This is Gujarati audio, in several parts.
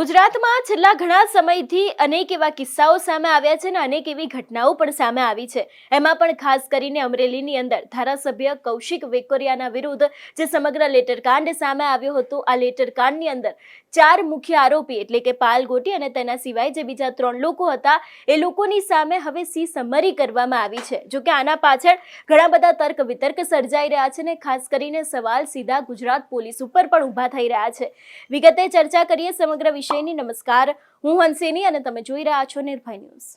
ગુજરાતમાં છેલ્લા ઘણા સમયથી અનેક એવા કિસ્સાઓ સામે આવ્યા છે અને અનેક એવી ઘટનાઓ પણ સામે આવી છે. એમાં પણ ખાસ કરીને અમરેલીની અંદર ધારાસભ્ય કૌશિક વેકોરિયાના વિરુદ્ધ જે સમગ્ર લેટરકાંડ સામે આવ્યો હતો, આ લેટરકાંડની અંદર ચાર મુખ્ય આરોપી એટલે કે પાલ ગોટી અને તેના સિવાય જે બીજા ત્રણ લોકો હતા, એ લોકોની સામે હવે સી સમરી કરવામાં આવી છે. જો કે આના પાછળ ઘણા બધા તર્ક વિતર્ક સર્જાઈ રહ્યા છે ને ખાસ કરીને સવાલ સીધા ગુજરાત પોલીસ ઉપર પણ ઊભા થઈ રહ્યા છે. વિગતે ચર્ચા કરીએ સમગ્ર વિષયની. નમસ્કાર, હું હંસિની અને તમે જોઈ રહ્યા છો નિર્ભય ન્યૂઝ.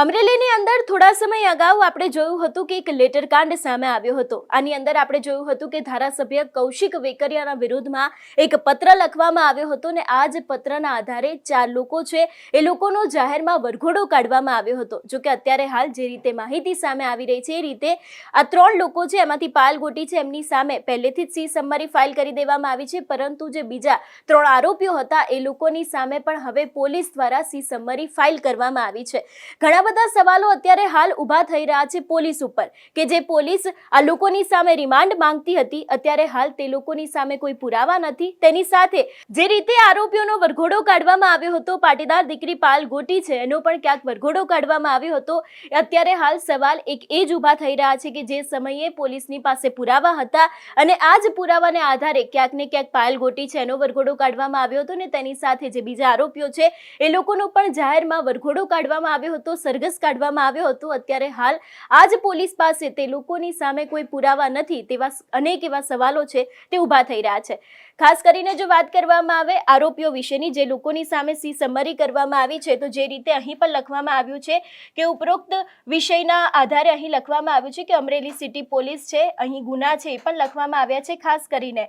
અમરેલીની અંદર થોડા સમય અગાઉ આપણે જોયું હતું કે એક લેટરકાંડ સામે આવ્યો હતો. આની અંદર આપણે જોયું હતું કે ધારાસભ્ય કૌશિક વેકરિયાના વિરુદ્ધમાં એક પત્ર લખવામાં આવ્યો હતો ને આ જ પત્રના આધારે ચાર લોકો છે એ લોકોનો જાહેરમાં વરઘોડો કાઢવામાં આવ્યો હતો. જો કે અત્યારે હાલ જે રીતે માહિતી સામે આવી રહી છે એ રીતે આ ત્રણ લોકો છે એમાંથી પાલ ગોટી છે એમની સામે પહેલેથી જ સી સમરી ફાઇલ કરી દેવામાં આવી છે પરંતુ જે બીજા ત્રણ આરોપીઓ હતા એ લોકોની સામે પણ હવે પોલીસ દ્વારા સી સમરી ફાઇલ કરવામાં આવી છે. ઘણા બધા સવાલો અત્યારે હાલ ઊભા થઈ રહ્યા છે પોલીસ ઉપર, કે જે પોલીસ આ લોકોની સામે રિમાન્ડ માંગતી હતી, અત્યારે હાલ તે લોકોની સામે કોઈ પુરાવા નથી. તેની સાથે જે રીતે આરોપીઓનો વરઘોડો કાઢવામાં આવ્યો હતો, પાટીદાર દીકરી પાલ ગોટી છે, એનો પણ ક્યાંક વરઘોડો કાઢવામાં આવ્યો હતો. અત્યારે હાલ સવાલ એક એ જ ઊભા થઈ રહ્યા છે કે જે સમયે પોલીસની પાસે પુરાવા હતા અને આ જ પુરાવાને આધારે ક્યાંક ને ક્યાંક પાયલ ગોટી છે, એનો વરઘોડો કાઢવામાં આવ્યો હતો ને તેની સાથે જે બીજા આરોપીઓ છે, એ લોકોનો પણ જાહેરમાં વરઘોડો કાઢવામાં આવ્યો હતો. સરઘસ કાઢવામાં આવ્યો હતો. અત્યારે હાલ આજ પોલીસ પાસે તે લોકોની સામે કોઈ પુરાવા નથી તેવા અનેક એવા સવાલો છે તે ઊભા થઈ રહ્યા છે. ખાસ કરીને જો વાત કરવામાં આવે, આરોપીઓ વિશેની જે લોકોની સામે સી સમરી કરવામાં આવી છે, તો જે રીતે અહીં પણ લખવામાં આવ્યું છે કે ઉપરોક્ત વિષયના આધારે અહીં લખવામાં આવ્યું છે કે અમરેલી સિટી પોલીસ છે, અહીં ગુના છે, એ પણ લખવામાં આવ્યા છે, ખાસ કરીને.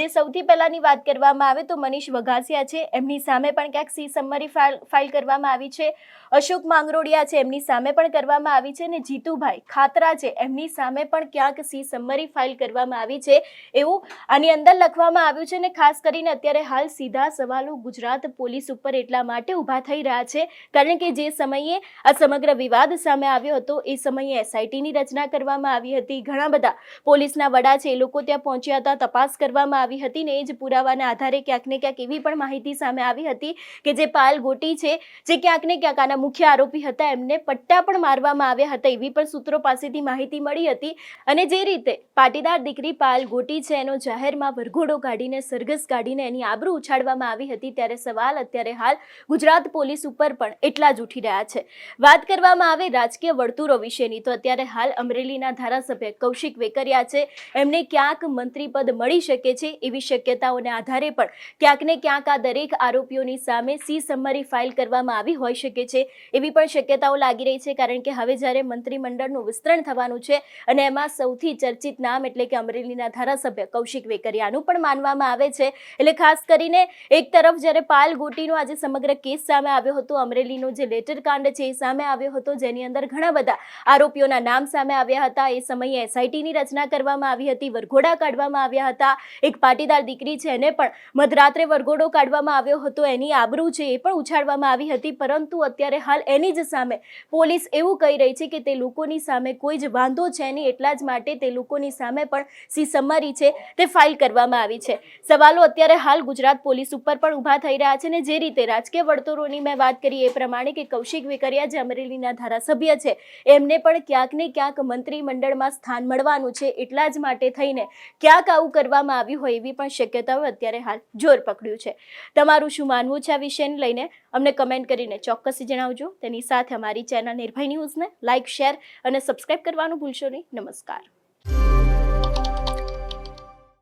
જે સૌથી પહેલાંની વાત કરવામાં આવે તો મનીષ વઘાસિયા છે, એમની સામે પણ ક્યાંક સી સમરી ફાઇલ ફાઇલ કરવામાં આવી છે. અશોક માંગરોડિયા છે, એમની સામે પણ કરવામાં આવી છે, અને જીતુભાઈ ખાતરા છે, એમની સામે પણ ક્યાંક સી સમરી ફાઇલ કરવામાં આવી છે. એવું આની અંદર લખવામાં આવ્યું છે અને ખાસ કરીને અત્યારે હાલ સીધા સવાલો ગુજરાત પોલીસ ઉપર એટલા માટે ઊભા થઈ રહ્યા છે. કારણ કે જે સમયે આ સમગ્ર વિવાદ સામે આવ્યો હતો, એ સમયે એસઆઈટીની રચના કરવામાં આવી હતી. ઘણા બધા પોલીસના વડા છે, એ લોકો ત્યાં પહોંચ્યા હતા, તપાસ કરવામાં આવી હતી ને એ જ પુરાવાના આધારે ક્યાંક ને ક્યાંક એવી પણ માહિતી સામે આવી હતી કે જે પાલ ગોટી છે, જે ક્યાંક ને ક્યાંક આના મુખ્ય આરોપી હતા, એમને પટ્ટા પણ મારવામાં આવ્યા હતા, એવી પણ સૂત્રો પાસેથી માહિતી મળી હતી. અને જે રીતે પાટીદાર દીકરી પાલ ગોટી છે, એનો જાહેરમાં વરઘોડો કાઢીને સરઘસ કાઢીને એની આબરૂ ઉછાળવામાં આવી હતી ત્યારે સવાલ અત્યારે હાલ ગુજરાત પોલીસ ઉપર પણ એટલા જ ઉઠી રહ્યા છે. વાત કરવામાં આવે રાજકીય વર્તુળો વિશેની, તો અત્યારે હાલ અમરેલીના ધારાસભ્ય કૌશિક વેકરિયા છે. એમને ક્યાંક મંત્રી પદ મળી શકે છે એવી શક્યતાઓને આધારે પણ ક્યાંક ને ક્યાંક આ દરેક આરોપીઓની સામે સી સમરી ફાઇલ કરવામાં આવી હોઈ શકે છે એવી પણ શક્યતાઓ લાગી રહી છે, કારણ કે હવે જ્યારે મંત્રીમંડળનું વિસ્તરણ થવાનું છે અને એમાં સૌથી ચર્ચિત નામ એટલે કે અમરેલીના ધારાસભ્ય કૌશિક વેકરિયાનું પણ માનવામાં આવે છે. એટલે ખાસ કરીને એક તરફ જ્યારે પાલ ગોટીનો આજે સમગ્ર કેસ સામે આવ્યો હતો, અમરેલીનો જે લેટર કાંડ છે એ સામે આવ્યો હતો, જેની અંદર ઘણા બધા આરોપીઓના નામ સામે આવ્યા હતા. એ સમયે એસઆઈટીની રચના કરવામાં આવી હતી, વરઘોડા કાઢવામાં આવ્યા હતા. એક પાટીદાર દીકરી છે, એને પણ મધરાત્રે વરઘોડો કાઢવામાં આવ્યો હતો. એની આબરૂ છે એ પણ ઉછાળવામાં આવી હતી, પરંતુ અત્યારે હાલ એની જ સામે પોલીસ એવું કહી રહી છે કે તે લોકોની સામે કોઈ જ વાંધો છે નહીં. એટલા જ માટે તે લોકોની સામે પણ સી. સમરી છે તે ફાઇલ કરવામાં આવી છે. સવાલો અત્યારે હાલ ગુજરાત પોલીસ ઉપર પણ ઊભા થઈ રહ્યા છે ને જે રીતે રાજકીય વર્તુળોની મેં વાત કરી એ પ્રમાણે કે કૌશિક વેકરિયા જે અમરેલીના ધારાસભ્ય છે, એમને પણ ક્યાંક ને ક્યાંક મંત્રીમંડળમાં સ્થાન મળવાનું છે એટલા જ માટે થઈને ક્યાંક આવું કરવામાં આવ્યું હોય એવી પણ શક્યતાઓ અત્યારે હાલ જોર પકડ્યું છે. તમારું શું માનવું છે આ વિષયને લઈને? અમને કમેન્ટ કરીને ચોક્કસ જણાવજો. તેની સાથે અમારી ચેનલ નિર્ભય ન્યૂઝને લાઇક શેર અને સબસ્ક્રાઇબ કરવાનું ભૂલશો નહીં. નમસ્કાર.